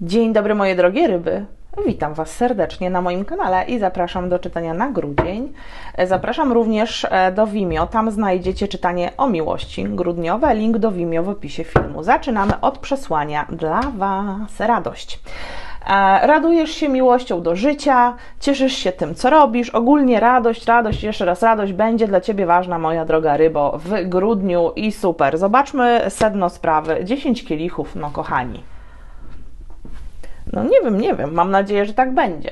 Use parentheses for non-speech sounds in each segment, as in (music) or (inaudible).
Dzień dobry moje drogie ryby. Witam Was serdecznie na moim kanale i zapraszam do czytania na grudzień. Zapraszam również e, do Vimeo, tam znajdziecie czytanie o miłości grudniowe, link do Vimeo w opisie filmu. Zaczynamy od przesłania dla Was radość. E, radujesz się miłością do życia, cieszysz się tym, co robisz. Ogólnie radość, radość, jeszcze raz radość będzie dla Ciebie ważna, moja droga rybo, w grudniu i super. Zobaczmy sedno sprawy. 10 kielichów, no kochani. No nie wiem, nie wiem, mam nadzieję, że tak będzie.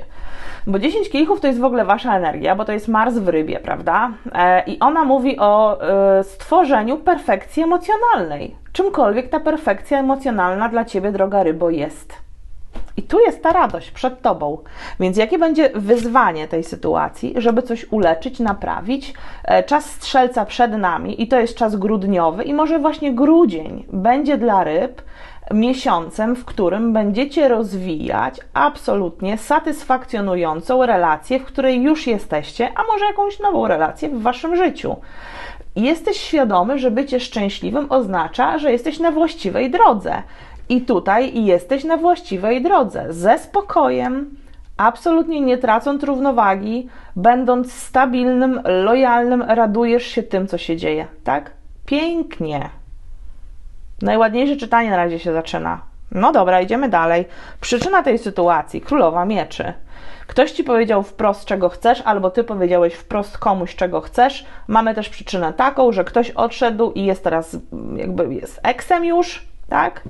Bo 10 kielichów to jest w ogóle wasza energia, bo to jest Mars w rybie, prawda? E, I ona mówi o e, stworzeniu perfekcji emocjonalnej. Czymkolwiek ta perfekcja emocjonalna dla ciebie, droga rybo, jest. I tu jest ta radość przed tobą. Więc jakie będzie wyzwanie tej sytuacji, żeby coś uleczyć, naprawić? E, czas strzelca przed nami i to jest czas grudniowy, i może właśnie grudzień będzie dla ryb miesiącem, w którym będziecie rozwijać absolutnie satysfakcjonującą relację, w której już jesteście, a może jakąś nową relację w waszym życiu. Jesteś świadomy, że bycie szczęśliwym oznacza, że jesteś na właściwej drodze. I tutaj jesteś na właściwej drodze, ze spokojem, absolutnie nie tracąc równowagi, będąc stabilnym, lojalnym, radujesz się tym, co się dzieje, tak? Pięknie. Najładniejsze czytanie na razie się zaczyna. No dobra, idziemy dalej. Przyczyna tej sytuacji, królowa mieczy. Ktoś ci powiedział wprost, czego chcesz, albo ty powiedziałeś wprost komuś, czego chcesz. Mamy też przyczynę taką, że ktoś odszedł i jest teraz, jakby jest eksem już, tak?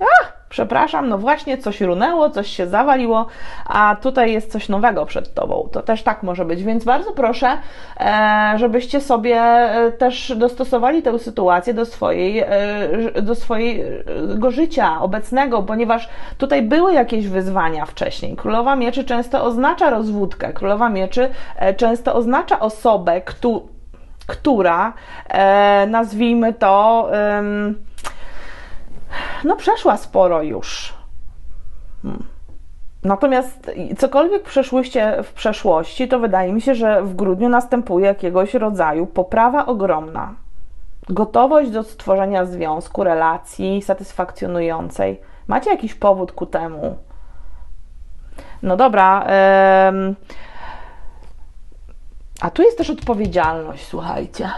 Ach! Przepraszam, no właśnie coś runęło, coś się zawaliło, a tutaj jest coś nowego przed Tobą. To też tak może być, więc bardzo proszę, e, żebyście sobie e, też dostosowali tę sytuację do, swojej, e, do swojego życia obecnego, ponieważ tutaj były jakieś wyzwania wcześniej. Królowa Mieczy często oznacza rozwódkę, Królowa Mieczy często oznacza osobę, która, nazwijmy to, no przeszła sporo już. Hmm. Natomiast cokolwiek przeszłyście w przeszłości, to wydaje mi się, że w grudniu następuje jakiegoś rodzaju poprawa ogromna. Gotowość do stworzenia związku, relacji satysfakcjonującej. Macie jakiś powód ku temu? No dobra. Yy... A tu jest też odpowiedzialność, słuchajcie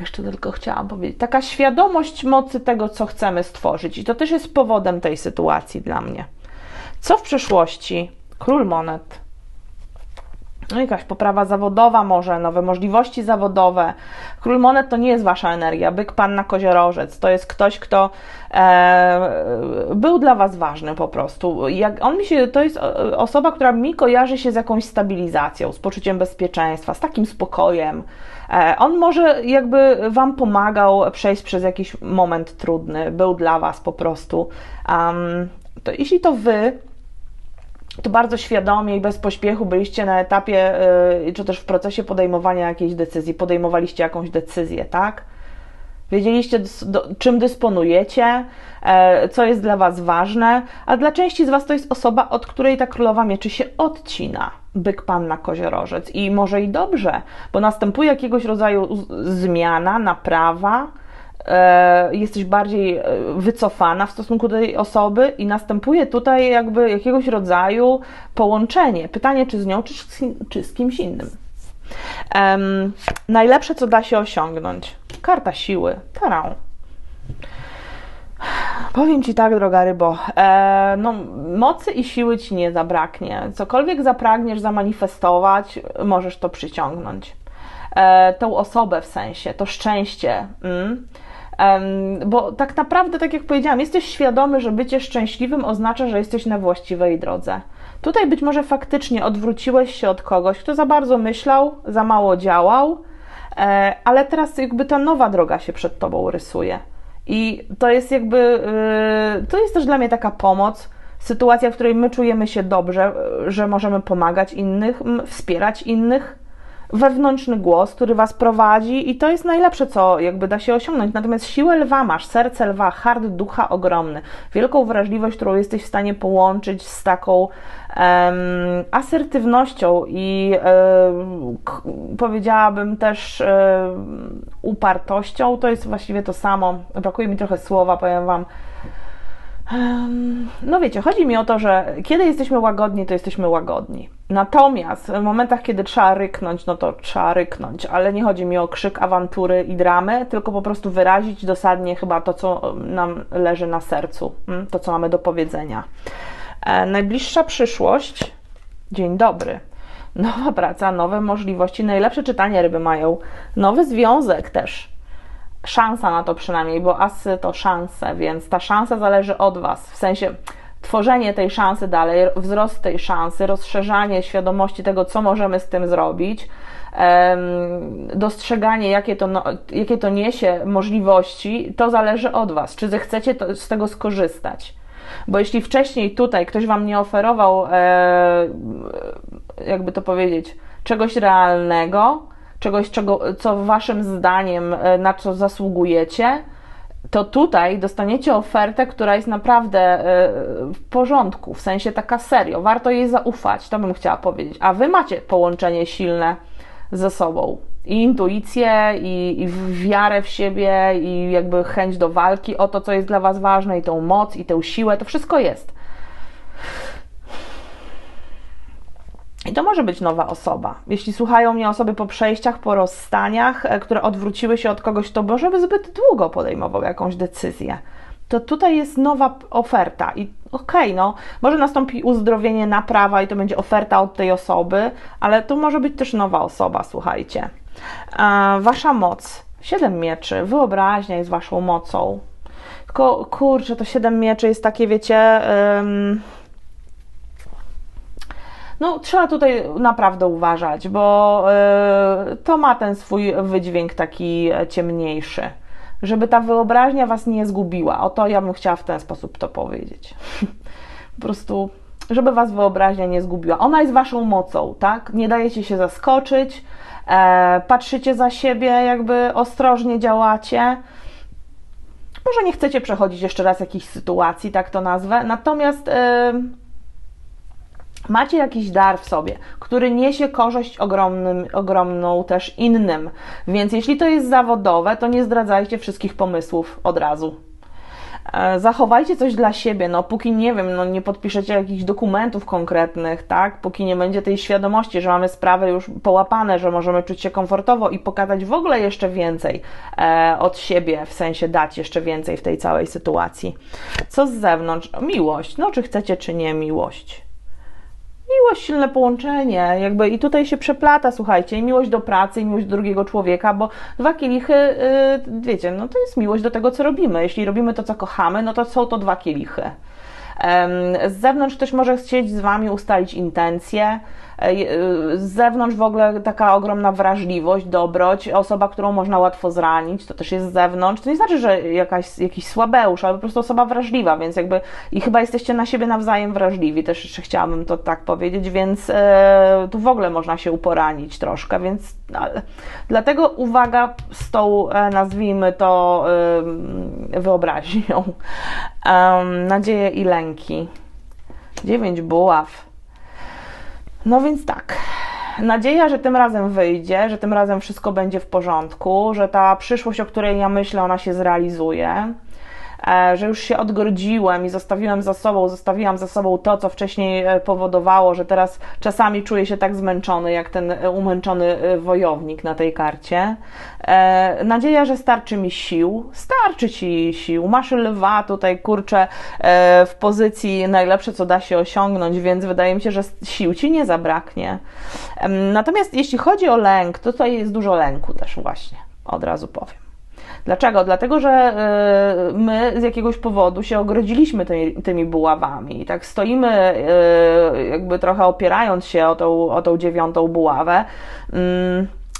jeszcze tylko chciałam powiedzieć, taka świadomość mocy tego, co chcemy stworzyć. I to też jest powodem tej sytuacji dla mnie. Co w przyszłości? Król monet. No jakaś poprawa zawodowa może, nowe możliwości zawodowe. Król monet to nie jest wasza energia, byk, panna, koziorożec. To jest ktoś, kto e, był dla was ważny po prostu. Jak on mi się, to jest osoba, która mi kojarzy się z jakąś stabilizacją, z poczuciem bezpieczeństwa, z takim spokojem. E, on może jakby wam pomagał przejść przez jakiś moment trudny, był dla was po prostu. Um, to jeśli to wy to bardzo świadomie i bez pośpiechu byliście na etapie, yy, czy też w procesie podejmowania jakiejś decyzji, podejmowaliście jakąś decyzję, tak? Wiedzieliście, do, czym dysponujecie, e, co jest dla Was ważne, a dla części z Was to jest osoba, od której ta królowa mieczy się odcina. Byk, panna, koziorożec. I może i dobrze, bo następuje jakiegoś rodzaju zmiana, naprawa, jesteś bardziej e, wycofana w stosunku do tej osoby i następuje tutaj jakby jakiegoś rodzaju połączenie. Pytanie, czy z nią, czy, czy z kimś innym. Um, najlepsze, co da się osiągnąć. Karta siły. Tarą. Powiem Ci tak, droga rybo, e, no, mocy i siły Ci nie zabraknie. Cokolwiek zapragniesz zamanifestować, możesz to przyciągnąć. E, tą osobę w sensie, to szczęście. Mm bo tak naprawdę, tak jak powiedziałam, jesteś świadomy, że bycie szczęśliwym oznacza, że jesteś na właściwej drodze. Tutaj być może faktycznie odwróciłeś się od kogoś, kto za bardzo myślał, za mało działał, e, ale teraz jakby ta nowa droga się przed tobą rysuje. I to jest jakby, e, to jest też dla mnie taka pomoc, sytuacja, w której my czujemy się dobrze, że możemy pomagać innych, wspierać innych, wewnętrzny głos, który was prowadzi i to jest najlepsze, co jakby da się osiągnąć. Natomiast siłę lwa masz, serce lwa, hard ducha ogromny, wielką wrażliwość, którą jesteś w stanie połączyć z taką um, asertywnością i powiedziałabym też upartością. To jest właściwie to samo. Brakuje mi trochę słowa, powiem wam No wiecie, chodzi mi o to, że kiedy jesteśmy łagodni, to jesteśmy łagodni. Natomiast w momentach, kiedy trzeba ryknąć, no to trzeba ryknąć, ale nie chodzi mi o krzyk awantury i dramy, tylko po prostu wyrazić dosadnie chyba to, co nam leży na sercu, mm, to, co mamy do powiedzenia. E, najbliższa przyszłość, dzień dobry. Nowa praca, nowe możliwości, najlepsze czytanie ryby mają, nowy związek też szansa na to przynajmniej, bo asy to szanse, więc ta szansa zależy od Was. W sensie tworzenie tej szansy dalej, wzrost tej szansy, rozszerzanie świadomości tego, co możemy z tym zrobić, dostrzeganie, jakie to, no, jakie to niesie możliwości, to zależy od Was. Czy zechcecie to, z tego skorzystać? Bo jeśli wcześniej tutaj ktoś Wam nie oferował, e, jakby to powiedzieć, czegoś realnego, czegoś, czego, co waszym zdaniem, e, na co zasługujecie, to tutaj dostaniecie ofertę, która jest naprawdę e, w porządku, w sensie taka serio, warto jej zaufać, to bym chciała powiedzieć. A wy macie połączenie silne ze sobą. I intuicję, i, i wiarę w siebie, i jakby chęć do walki o to, co jest dla was ważne, i tą moc, i tę siłę, to wszystko jest. I to może być nowa osoba. Jeśli słuchają mnie osoby po przejściach, po rozstaniach, e, które odwróciły się od kogoś, to może by zbyt długo podejmował jakąś decyzję. To tutaj jest nowa oferta i okej, okay, no, może nastąpi uzdrowienie, naprawa i to będzie oferta od tej osoby, ale to może być też nowa osoba, słuchajcie. E, wasza moc, siedem mieczy, wyobraźnia jest waszą mocą. Tylko kurczę, to siedem mieczy jest takie, wiecie no, trzeba tutaj naprawdę uważać, bo y, to ma ten swój wydźwięk taki ciemniejszy. Żeby ta wyobraźnia was nie zgubiła. O to ja bym chciała w ten sposób to powiedzieć. (laughs) po prostu, żeby was wyobraźnia nie zgubiła. Ona jest waszą mocą, tak? Nie dajecie się zaskoczyć, e, patrzycie za siebie, jakby ostrożnie działacie. Może nie chcecie przechodzić jeszcze raz jakichś sytuacji, tak to nazwę, natomiast. Macie jakiś dar w sobie, który niesie korzyść ogromnym, ogromną też innym. Więc jeśli to jest zawodowe, to nie zdradzajcie wszystkich pomysłów od razu. E, zachowajcie coś dla siebie, no póki nie wiem, no nie podpiszecie jakichś dokumentów konkretnych, tak? Póki nie będzie tej świadomości, że mamy sprawy już połapane, że możemy czuć się komfortowo i pokazać w ogóle jeszcze więcej e, od siebie, w sensie dać jeszcze więcej w tej całej sytuacji. Co z zewnątrz? Miłość. No czy chcecie, czy nie miłość miłość, silne połączenie, jakby i tutaj się przeplata, słuchajcie, i miłość do pracy, i miłość do drugiego człowieka, bo dwa kielichy, yy, wiecie, no to jest miłość do tego, co robimy. Jeśli robimy to, co kochamy, no to są to dwa kielichy. Z zewnątrz ktoś może chcieć z Wami ustalić intencje, z zewnątrz w ogóle taka ogromna wrażliwość, dobroć, osoba, którą można łatwo zranić, to też jest z zewnątrz. To nie znaczy, że jakaś, jakiś słabeusz, ale po prostu osoba wrażliwa, więc jakby i chyba jesteście na siebie nawzajem wrażliwi, też jeszcze chciałabym to tak powiedzieć, więc e, tu w ogóle można się uporanić troszkę, więc ale, dlatego uwaga z tą, e, nazwijmy to, e, wyobraźnią. nadzieje i lęki. Dziewięć buław no więc tak. Nadzieja, że tym razem wyjdzie, że tym razem wszystko będzie w porządku, że ta przyszłość, o której ja myślę, ona się zrealizuje. E, że już się odgrodziłem i zostawiłem za sobą, zostawiłam za sobą to, co wcześniej e, powodowało, że teraz czasami czuję się tak zmęczony, jak ten e, umęczony wojownik na tej karcie. Nadzieja, że starczy mi sił. Starczy ci sił. Masz lwa tutaj, kurczę, w pozycji najlepsze, co da się osiągnąć, więc wydaje mi się, że sił ci nie zabraknie. Natomiast jeśli chodzi o lęk, to tutaj jest dużo lęku też właśnie, od razu powiem. Dlaczego? Dlatego, że e, my z jakiegoś powodu się ogrodziliśmy tymi, tymi buławami. Tak stoimy, e, jakby trochę opierając się o tą, o tą dziewiątą buławę.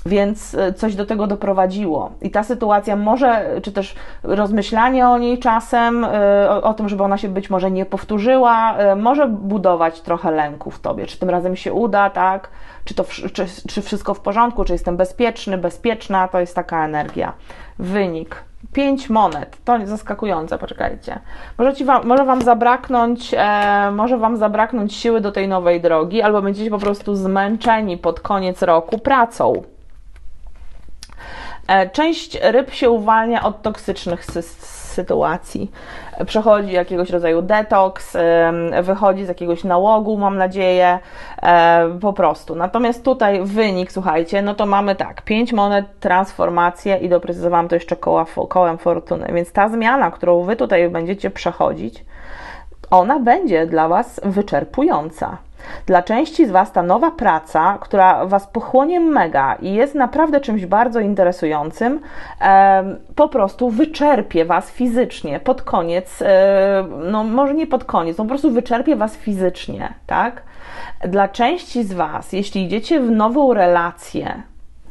Więc e, coś do tego doprowadziło. I ta sytuacja może, czy też rozmyślanie o niej czasem, o, o, tym, żeby ona się być może nie powtórzyła, może budować trochę lęku w tobie. Czy tym razem się uda, tak? Czy, to, czy, czy wszystko w porządku, czy jestem bezpieczny, bezpieczna, to jest taka energia wynik. 5 monet. To zaskakujące, poczekajcie. Może, ci wam, może Wam zabraknąć, e, może Wam zabraknąć siły do tej nowej drogi, albo będziecie po prostu zmęczeni pod koniec roku pracą. E, część ryb się uwalnia od toksycznych sytuacji. Przechodzi jakiegoś rodzaju detoks, wychodzi z jakiegoś nałogu, mam nadzieję, e, po prostu. Natomiast tutaj wynik, słuchajcie, no to mamy tak, 5 monet, transformację i doprecyzowałam to jeszcze koła, kołem fortuny, więc ta zmiana, którą Wy tutaj będziecie przechodzić, ona będzie dla Was wyczerpująca. Dla części z Was ta nowa praca, która Was pochłonie mega i jest naprawdę czymś bardzo interesującym, po prostu wyczerpie Was fizycznie pod koniec, e, no może nie pod koniec, no po prostu wyczerpie Was fizycznie, tak? Dla części z Was, jeśli idziecie w nową relację,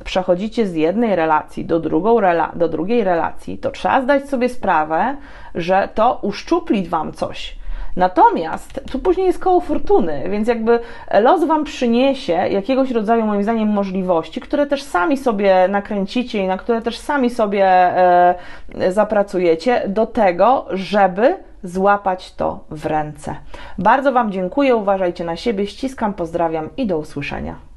przechodzicie z jednej relacji do, drugą do drugiej relacji, to trzeba zdać sobie sprawę, że to uszczupli Wam coś. Natomiast tu później jest koło fortuny, więc jakby los Wam przyniesie jakiegoś rodzaju, moim zdaniem, możliwości, które też sami sobie nakręcicie i na które też sami sobie e, zapracujecie do tego, żeby złapać to w ręce. Bardzo Wam dziękuję, uważajcie na siebie, ściskam, pozdrawiam i do usłyszenia.